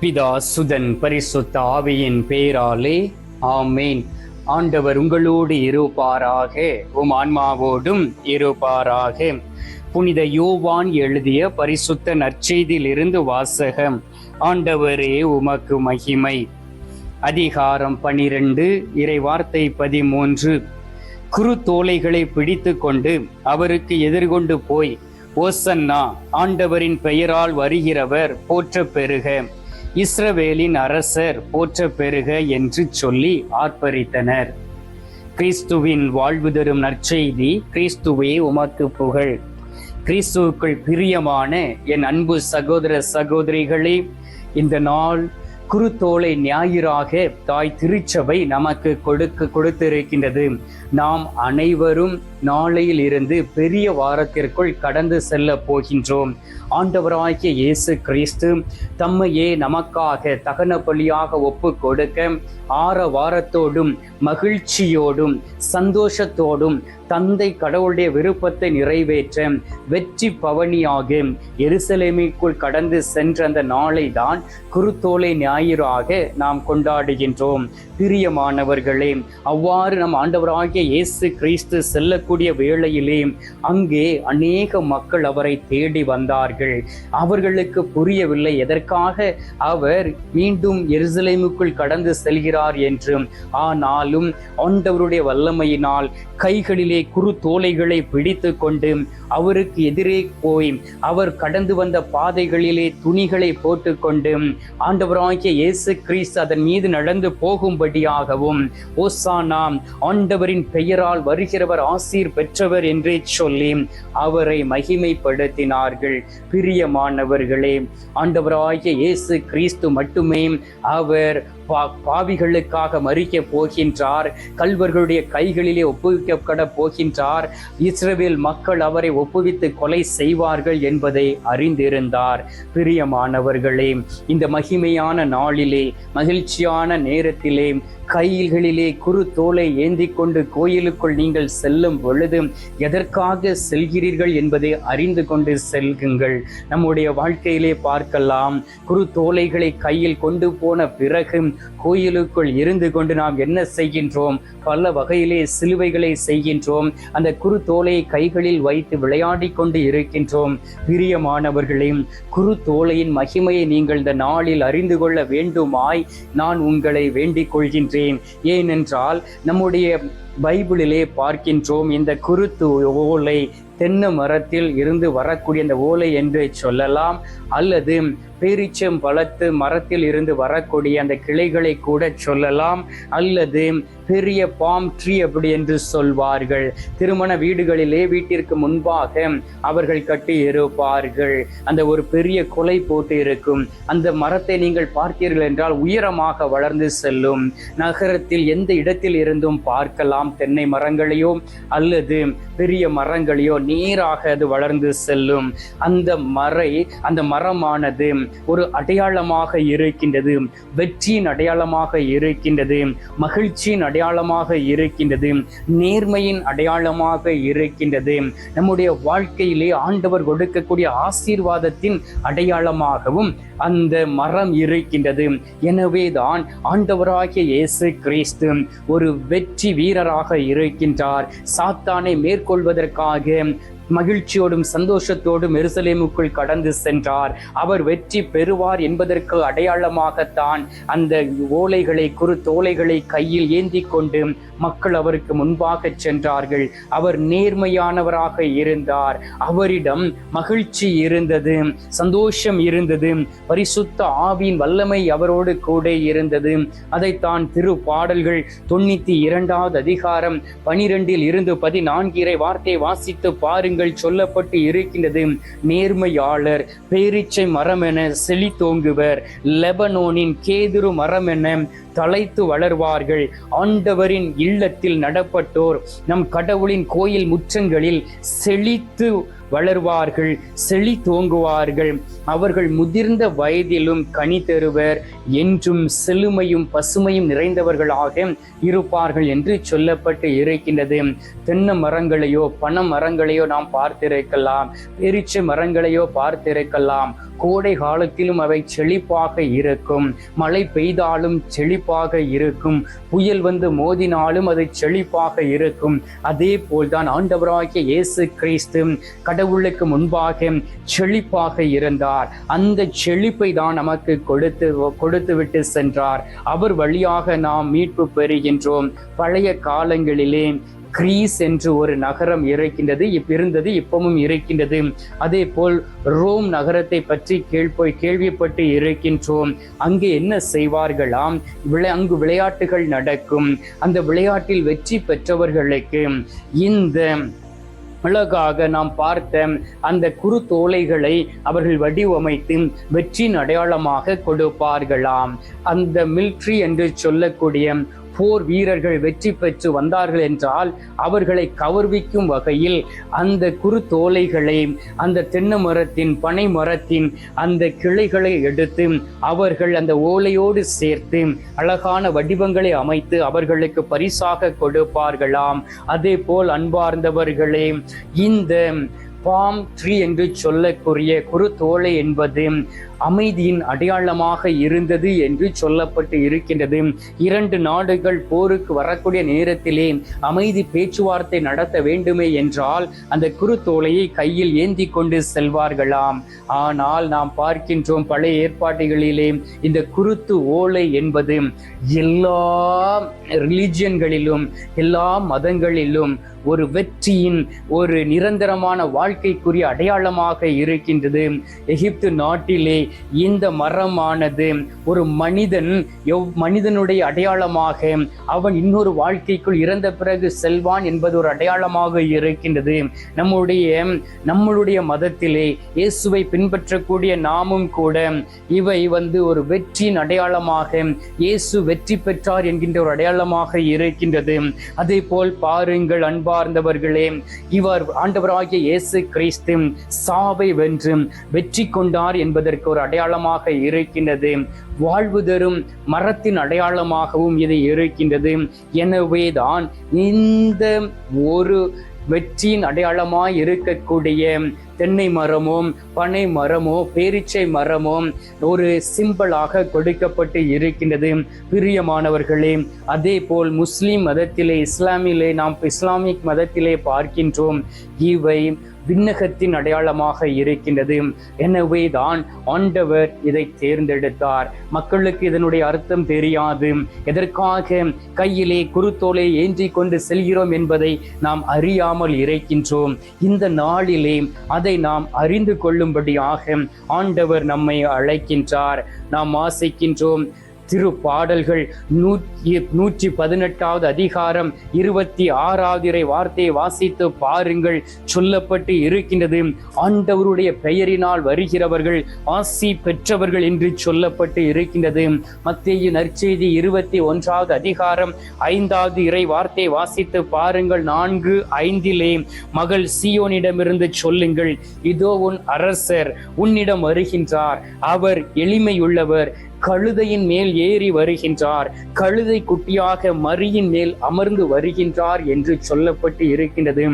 பிதா சுதன் பரிசுத்த ஆவியின் பேராலே ஆமேன். ஆண்டவர் உங்களோடு இருப்பாராக உம் ஆன்மாவோடும் இருப்பாராக. புனித யோவான் எழுதிய பரிசுத்த நற்செய்தியிலிருந்து வாசகம் ஆண்டவரே உமக்கு மகிமை. அதிகாரம் பனிரெண்டு இறைவார்த்தை பதிமூன்று. குரு தோலைகளை பிடித்து கொண்டு அவருக்கு எதிர்கொண்டு போய் ஓசன்னா ஆண்டவரின் பெயரால் வருகிறவர் போற்ற பெறுக இஸ்ரவேலின் அரசர் போற்ற பெறுக என்று சொல்லி ஆர்ப்பரித்தனர். கிறிஸ்துவின் வாழ்வு தரும் நற்செய்தி கிறிஸ்துவே உமக்கு புகழ். கிறிஸ்துவுக்குள் பிரியமான என் அன்பு சகோதர சகோதரிகளே இந்த நாள் குருத்தோலை ஞாயிறாக தாய் திருச்சபை நமக்கு கொடுக்க கொடுத்திருக்கின்றது. நாம் அனைவரும் நாளையில் இருந்து பெரிய வாரத்திற்குள் கடந்து செல்ல போகின்றோம். ஆண்டவராகிய இயேசு கிறிஸ்து தம்மையே நமக்காக தகன பலியாக ஒப்பு கொடுக்க ஆற வாரத்தோடும் மகிழ்ச்சியோடும் சந்தோஷத்தோடும் தந்தை கடவுளுடைய விருப்பத்தை நிறைவேற்ற வெற்றி பவனியாக எருசலேமிக்குள் கடந்து சென்ற அந்த நாளை தான் குருத்தோலை ஞாயிறாக நாம் கொண்டாடுகின்றோம். பிரியமானவர்களே அவ்வாறு நம் ஆண்டவராகிய இயேசு கிறிஸ்து செல்ல இருக்கக்கூடிய வேளையிலே அங்கே அநேக மக்கள் அவரை தேடி வந்தார்கள். அவர்களுக்கு புரியவில்லை எதற்காக அவர் மீண்டும் எருசலேமுக்குள் கடந்து செல்கிறார் என்றும் ஆனாலும் ஆண்டவருடைய வல்லமையினால் கைகளிலே குறு தோலைகளை பிடித்து கொண்டு அவருக்கு எதிரே போய் அவர் கடந்து வந்த பாதைகளிலே துணிகளை போட்டுக்கொண்டு ஆண்டவராகிய இயேசு கிறிஸ்து அதன் மீது நடந்து போகும்படியாகவும் ஓசானா ஆண்டவரின் பெயரால் வருகிறவர் ஆசி ஆசீர் பெற்றவர் என்றே சொல்லி அவரை மகிமைப்படுத்தினார்கள். பிரியமானவர்களே ஆண்டவராகிய இயேசு கிறிஸ்து மட்டுமே அவர் பாவிகளுக்காக மறிக்க போகின்றார். கல்வர்களுடைய கைகளிலே ஒப்புவிக்கப்பட போகின்றார். இஸ்ரேல் மக்கள் அவரை ஒப்புவித்து கொலை செய்வார்கள் என்பதை அறிந்திருந்தார். பிரியமானவர்களே இந்த மகிமையான நாளிலே மகிழ்ச்சியான நேரத்திலே கைகளிலே குறு தோலை ஏந்தி கொண்டு கோயிலுக்குள் நீங்கள் செல்லும் பொழுது எதற்காக செல்கிறீர்கள் என்பதை அறிந்து கொண்டு செல்குங்கள். நம்முடைய வாழ்க்கையிலே பார்க்கலாம். குறு தோலைகளை கையில் கொண்டு போன பிறகு கோயிலுக்குள் இருந்து கொண்டு நாம் என்ன செய்கின்றோம்? பல வகையிலே சிலுவைகளை செய்கின்றோம். அந்த குறு தோலை கைகளில் வைத்து விளையாடி கொண்டு இருக்கின்றோம். பிரியமானவர்களே குறு தோலையின் மகிமையை நீங்கள் இந்த நாளில் அறிந்து கொள்ள வேண்டுமாய் நான் உங்களை வேண்டிக் கொள்கின்றேன். ஏனென்றால் நம்முடைய பைபிளிலே பார்க்கின்றோம் இந்த குருத்து ஓலை தென்னை மரத்தில் இருந்து வரக்கூடிய அந்த ஓலை என்று சொல்லலாம். அல்லது பேரிச்சம் பழத்து மரத்தில் இருந்து வரக்கூடிய அந்த கிளைகளை கூட சொல்லலாம். அல்லது பெரிய பாம் ட்ரீ அப்படி என்று சொல்வார்கள். திருமண வீடுகளிலே வீட்டிற்கு முன்பாக அவர்கள் கட்டி இருப்பார்கள். அந்த ஒரு பெரிய கொலை போட்டு இருக்கும். அந்த மரத்தை நீங்கள் பார்த்தீர்கள் என்றால் உயரமாக வளர்ந்து செல்லும். நகரத்தில் எந்த இடத்தில் இருந்தும் பார்க்கலாம். தென்னை மரங்களையோ அல்லது பெரிய மரங்களையோ நேராக அது வளர்ந்து செல்லும். அந்த மறை அந்த மரமானது ஒரு அடையாளமாக இருக்கின்றது. வெற்றியின் அடையாளமாக இருக்கின்றது. மகிழ்ச்சியின் அடையாளமாக இருக்கின்றது. நேர்மையின் அடையாளமாக இருக்கின்றது. நம்முடைய வாழ்க்கையிலே ஆண்டவர் கொடுக்கக்கூடிய ஆசீர்வாதத்தின் அடையாளமாகவும் அந்த மரம் இருக்கின்றது. எனவே தான் ஆண்டவராகிய இயேசு கிறிஸ்து ஒரு வெற்றி வீரராக இருக்கின்றார். சாத்தானை மேற்கொள்வதற்காக மகிழ்ச்சியோடும் சந்தோஷத்தோடும் எருசலேமுக்குள் கடந்து சென்றார். அவர் வெற்றி பெறுவார் என்பதற்கு அடையாளமாகத்தான் அந்த ஓலைகளை குறு தோலைகளை கையில் ஏந்தி கொண்டு மக்கள் அவருக்கு முன்பாக சென்றார்கள். அவர் நேர்மையானவராக இருந்தார். அவரிடம் மகிழ்ச்சி இருந்தது சந்தோஷம் இருந்தது பரிசுத்த ஆவியின் வல்லமை அவரோடு கூட இருந்தது. அதைத்தான் திரு பாடல்கள் தொண்ணூத்தி இரண்டாவது அதிகாரம் பனிரெண்டில் இருந்து பதினான்கு வார்த்தை வாசித்து பாருங்கள். சொல்லப்பட்டு இருக்கின்றது நேர்மையாளர் பேரீச்சை மரம் என செழித்தோங்குவர் லெபனோனின் கேதுரு மரம் என தலைத்து வளர்வார்கள். ஆண்டவரின் இல்லத்தில் நடப்பட்டோர் நம் கடவுளின் கோயில் முற்றங்களில் செழித்து வளர்வார்கள் செழி தோங்குவார்கள். அவர்கள் முதிர்ந்த வயதிலும் கனி தருவர் என்றும் செழுமையும் பசுமையும் நிறைந்தவர்களாக இருப்பார்கள் என்று சொல்லப்பட்டு இருக்கின்றது. தென்னை மரங்களையோ பனை மரங்களையோ நாம் பார்த்திருக்கலாம். பெரிச்ச மரங்களையோ பார்த்திருக்கலாம். கோடை காலத்திலும் அவை செழிப்பாக இருக்கும். மழை பெய்தாலும் செழிப்பாக இருக்கும். புயல் வந்து மோதினாலும் அது செழிப்பாக இருக்கும். அதே போல்தான் ஆண்டவராகிய இயேசு கிறிஸ்து கடவுளுக்கு முன்பாக செழிப்பாக இருந்தார். அந்த செழிப்பை தான் நமக்கு கொடுத்து கொடுத்து விட்டு சென்றார். அவர் வழியாக நாம் மீட்பு பெறுகின்றோம். பழைய காலங்களிலே கிரீஸ் என்று ஒரு நகரம் இருக்கின்றது இப்ப இருந்தது இப்பவும் இருக்கின்றது. அதே போல் ரோம் நகரத்தை பற்றி கேள்வி கேள்விப்பட்டு இருக்கின்றோம். அங்கே என்ன செய்வார்களாம்? விளை அங்கு விளையாட்டுகள் நடக்கும். அந்த விளையாட்டில் வெற்றி பெற்றவர்களுக்கு இந்த அழகாக நாம் பார்த்த அந்த குறு தோலைகளை அவர்கள் வடிவமைத்து வெற்றியின் அடையாளமாக கொடுப்பார்களாம். அந்த மில்ட்ரி என்று சொல்லக்கூடிய போர் வீரர்கள் வெற்றி பெற்று வந்தார்கள் என்றால் அவர்களை கவர்விக்கும் வகையில் அந்த குறு தோலைகளை அந்த தென்னை மரத்தின் பனை மரத்தின் அந்த கிளைகளை எடுத்து அவர்கள் அந்த ஓலையோடு சேர்த்து அழகான வடிவங்களை அமைத்து அவர்களுக்கு பரிசாக கொடுப்பார்களாம். அதே போல் அன்பார்ந்தவர்களே இந்த பாம் ட்ரீ என்று சொல்லக்கூடிய குறுத்தோலை என்பது அமைதியின் அடையாளமாக இருந்தது என்று சொல்லப்பட்டு இருக்கின்றது. இரண்டு நாடுகள் போருக்கு வரக்கூடிய நேரத்திலே அமைதி பேச்சுவார்த்தை நடத்த வேண்டுமே என்றால் அந்த குறுத்தோலையை கையில் ஏந்தி கொண்டு செல்வார்களாம். ஆனால் நாம் பார்க்கின்றோம் பழைய ஏற்பாடுகளிலே இந்த குருத்து ஓலை என்பது எல்லா ரிலிஜியன்களிலும் எல்லா மதங்களிலும் ஒரு வெற்றியின் ஒரு நிரந்தரமான வாழ்க்கைக்குரிய அடையாளமாக இருக்கின்றது. எகிப்து நாட்டிலே இந்த மரமானது ஒரு மனிதன் எவ் மனிதனுடைய அடையாளமாக அவன் இன்னொரு வாழ்க்கைக்குள் இறந்த பிறகு செல்வான் என்பது ஒரு அடையாளமாக இருக்கின்றது. நம்முடைய நம்மளுடைய மதத்திலே இயேசுவை பின்பற்றக்கூடிய நாமும் கூட இவை வந்து ஒரு வெற்றியின் அடையாளமாக இயேசு வெற்றி பெற்றார் என்கின்ற ஒரு அடையாளமாக இருக்கின்றது. அதே போல் பாருங்கள் அன்பார்ந்தவர்களே இவர் ஆண்டவராகிய இயேசு கிறிஸ்து சாவை வென்று வெற்றி கொண்டார் என்பதற்கு ஒரு அடையாளமாக இருக்கின்றது. வாழ்வு தரும் மரத்தின் அடையாளமாகவும் இது இருக்கின்றது. எனவே தான் இந்த ஒரு வெற்றியின் அடையாளமாய் இருக்கக்கூடிய தென்னை மரமோ பனை மரமோ பேரிச்சை மரமோ ஒரு சிம்பிளாக கொடுக்கப்பட்டு இருக்கின்றது. பிரியமானவர்களே அதே போல் முஸ்லிம் மதத்திலே இஸ்லாமிலே நாம் இஸ்லாமிக் மதத்திலே பார்க்கின்றோம். இவை விண்ணகத்தின் அடையாளமாக இருக்கின்றது. எனவே தான் ஆண்டவர் இதை தேர்ந்தெடுத்தார். மக்களுக்கு இதனுடைய அர்த்தம் தெரியாது. எதற்காக கையிலே குருத்தோலை ஏந்தி கொண்டு செல்கிறோம் என்பதை நாம் அறியாமல் இருக்கின்றோம். இந்த நாளிலே அதை நாம் அறிந்து கொள்ளும்படியாக ஆண்டவர் நம்மை அழைக்கின்றார். நாம் ஆசைக்கின்றோம். திரு பாடல்கள் நூற்றி நூற்றி பதினெட்டாவது அதிகாரம் இருபத்தி ஆறாவது இறை வார்த்தையை வாசித்து பாருங்கள். சொல்லப்பட்டு இருக்கின்றது ஆண்டவருடைய பெயரினால் வருகிறவர்கள் ஆசி பெற்றவர்கள் என்று சொல்லப்பட்டு இருக்கின்றது. மத்திய நற்செய்தி இருபத்தி ஒன்றாவது அதிகாரம் ஐந்தாவது இறை வார்த்தையை வாசித்து பாருங்கள். நான்கு ஐந்திலே மகள் சியோனிடமிருந்து சொல்லுங்கள் இதோ உன் அரசர் உன்னிடம் வருகின்றார். அவர் எளிமையுள்ளவர் கழுதையின் மேல் ஏறி வருகின்றார். கழுதை குட்டியாக மரியின் மேல் அமர்ந்து வருகின்றார் என்று சொல்லப்பட்டு இருக்கின்றது.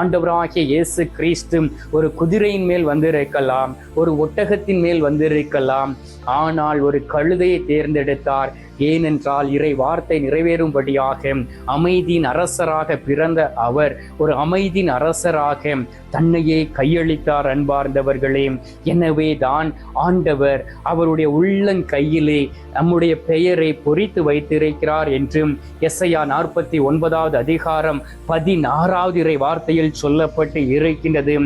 ஆண்டவராகிய இயேசு கிறிஸ்து ஒரு குதிரையின் மேல் வந்திருக்கலாம் ஒரு ஒட்டகத்தின் மேல் வந்திருக்கலாம். ஆனால் ஒரு கழுதையை தேர்ந்தெடுத்தார். ஏனென்றால் இறை வார்த்தை நிறைவேறும்படியாக அமைதியின் அரசராக பிறந்த அவர் ஒரு அமைதியின் அரசராக தன்னையே கையளித்தார் அன்பார்ந்தவர்களே. எனவே தான் ஆண்டவர் அவருடைய உள்ளங்கையிலே நம்முடைய பெயரை பொறித்து வைத்திருக்கிறார் என்றும் எஸ்ஐயா நாற்பத்தி ஒன்பதாவது அதிகாரம் பதினாறாவது இறை வார்த்தையில் சொல்லப்பட்டு இருக்கின்றது.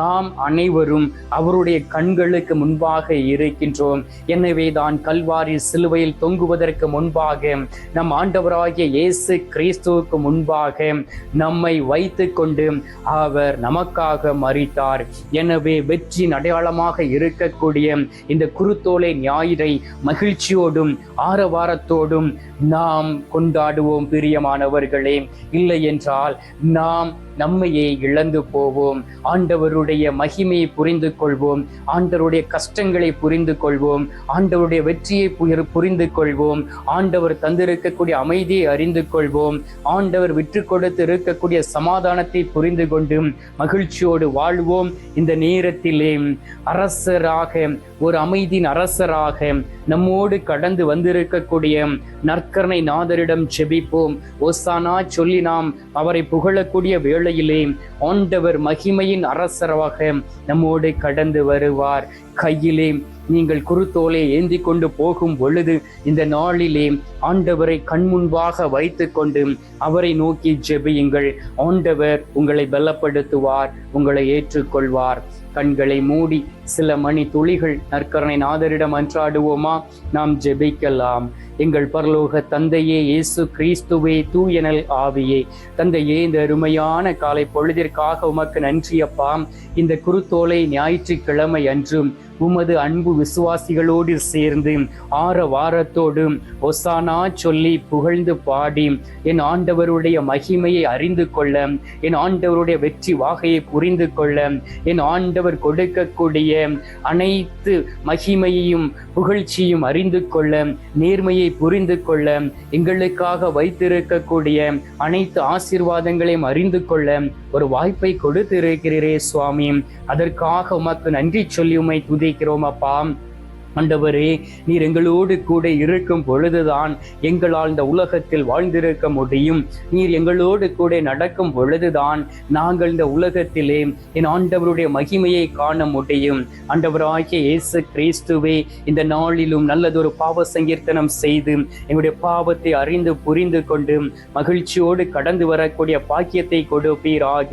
நாம் அனைவரும் அவருடைய கண்களுக்கு முன்பாக இருக்கின்றோம். எனவே தான் கல்வாரி சிலுவையில் தொங்குவதற்கு முன்பாக நம் ஆண்டவராகிய இயேசு கிறிஸ்துவுக்கு முன்பாக நம்மை வைத்து கொண்டு அவர் நமக்காக மறித்தார் எனவே வெற்றியின் அடையாளமாக இருக்கக்கூடிய இந்த குருத்தோலை ஞாயிறை மகிழ்ச்சியோடும் ஆரவாரத்தோடும் நாம் கொண்டாடுவோம் பிரியமானவர்களே. இல்லை என்றால் நாம் நம்மையே இழந்து போவோம். ஆண்டவருடைய மகிமையை புரிந்து கொள்வோம். ஆண்டவருடைய கஷ்டங்களை புரிந்து கொள்வோம். ஆண்டவருடைய வெற்றியை புரி- புரிந்து கொள்வோம். ஆண்டவர் தந்திருக்கக்கூடிய அமைதியை அறிந்து கொள்வோம். ஆண்டவர் விற்று கொடுத்து இருக்கக்கூடிய சமாதானத்தை புரிந்து கொண்டு மகிழ்ச்சியோடு வாழ்வோம். இந்த நேரத்திலே அரசராக ஒரு அமைதியின் அரசராக நம்மோடு கடந்து வந்திருக்கக்கூடிய நற்கரணை நாதரிடம் செபிப்போம். ஓசானா சொல்லி நாம் அவரை புகழக்கூடிய வேளையிலே ஆண்டவர் மகிமையின் அரசராக நம்மோடு கடந்து வருவார். கையிலே நீங்கள் குருத்தோலை ஏந்தி கொண்டு போகும் பொழுது இந்த நாளிலே ஆண்டவரை கண்முன்பாக வைத்து கொண்டு அவரை நோக்கி ஜெபியுங்கள். ஆண்டவர் உங்களை பலப்படுத்துவார் உங்களை ஏற்றுக்கொள்வார். கண்களை மூடி சில மணி துளிகள் நற்கரணை நாதரிடம் அன்றாடுவோமா? நாம் ஜெபிக்கலாம். எங்கள் பரலோக தந்தையே இயேசு கிறிஸ்துவே தூயனல் ஆவியே. தந்தையே இந்த அருமையான காலை பொழுதிற்காக உமக்கு நன்றியப்பாம் இந்த குருத்தோலை ஞாயிற்றுக்கிழமை அன்றும் உமது அன்பு விசுவாசிகளோடு சேர்ந்து ஆற வாரத்தோடு ஒசானா சொல்லி புகழ்ந்து பாடி என் ஆண்டவருடைய மகிமையை அறிந்து கொள்ள என் ஆண்டவருடைய வெற்றி வாகையை புரிந்து கொள்ள என் ஆண்டவர் கொடுக்கக்கூடிய அனைத்து மகிமையையும் புகழ்ச்சியும் அறிந்து கொள்ள நேர்மையை புரிந்து கொள்ள எங்களுக்காக வைத்திருக்கக்கூடிய அனைத்து ஆசீர்வாதங்களையும் அறிந்து கொள்ள ஒரு வாய்ப்பை கொடுத்திருக்கிறீரே சுவாமி. அதற்காக உமக்கு நன்றி சொல்லி உமை துதிக்கிறோம் அப்பா. ஆண்டவரே நீர் எங்களோடு கூட இருக்கும் பொழுதுதான் எங்களால் இந்த உலகத்தில் வாழ்ந்திருக்க முடியும். நீர் எங்களோடு கூட நடக்கும் பொழுதுதான் நாங்கள் இந்த உலகத்திலே என் ஆண்டவருடைய மகிமையை காண முடியும். ஆண்டவராகிய இயேசு கிறிஸ்துவே இந்த நாளிலும் நல்லதொரு பாவ சங்கீர்த்தனம் செய்து எங்களுடைய பாவத்தை அறிந்து புரிந்து கொண்டு மகிழ்ச்சியோடு கடந்து வரக்கூடிய பாக்கியத்தை கொடுப்பீராக.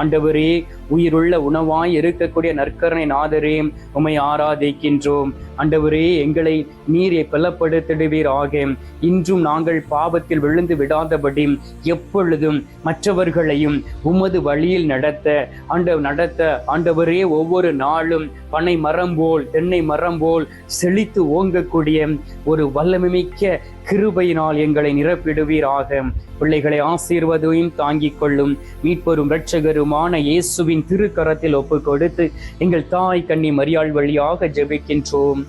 ஆண்டவரே உயிருள்ள உணவாய் இருக்கக்கூடிய நற்கரணை நாதரே உமை ஆராதிக்கின்றோம். ஆண்டவரே எங்களை நீரை பலப்படுத்திடுவீராக. இன்றும் நாங்கள் பாவத்தில் விழுந்து விடாதபடி எப்பொழுதும் மற்றவர்களையும் உமது வழியில் நடத்த ஆண்ட நடத்த. ஆண்டவரே ஒவ்வொரு நாளும் பனை மரம் போல் தென்னை மரம் போல் செழித்து ஓங்கக்கூடிய ஒரு வல்லமைமிக்க கிருபையினால் எங்களை நிரப்பிடுவீராக. பிள்ளைகளை ஆசீர்வதையும் தாங்கிக் கொள்ளும் மீட்பெரும் இரட்சகருமான இயேசுவின் திருக்கரத்தில் ஒப்பு கொடுத்து எங்கள் தாய் கண்ணி மரியாள் வழியாக ஜெபிக்கின்றோம்.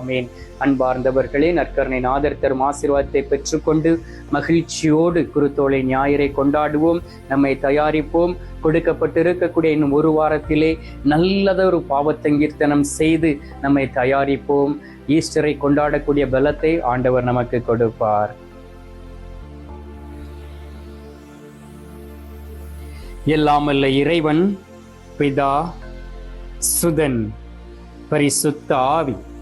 ஆமேன். அன்பார்ந்தவர்களே நற்கரணை நாதர் தரும் ஆசீர்வாதத்தை பெற்றுக்கொண்டு மகிழ்ச்சியோடு குருத்தோலை ஞாயிறை கொண்டாடுவோம். நம்மை தயாரிப்போம். கொடுக்கப்பட்டிருக்கக்கூடிய இன்னும் ஒரு வாரத்திலே நல்லதொரு பாவத்தங்கீர்த்தனம் செய்து நம்மை தயாரிப்போம். ஈஸ்டரை கொண்டாடக்கூடிய பலத்தை ஆண்டவர் நமக்கு கொடுப்பார். எல்லாமல்ல இறைவன் பிதா சுதன் பரிசுத்த ஆவி.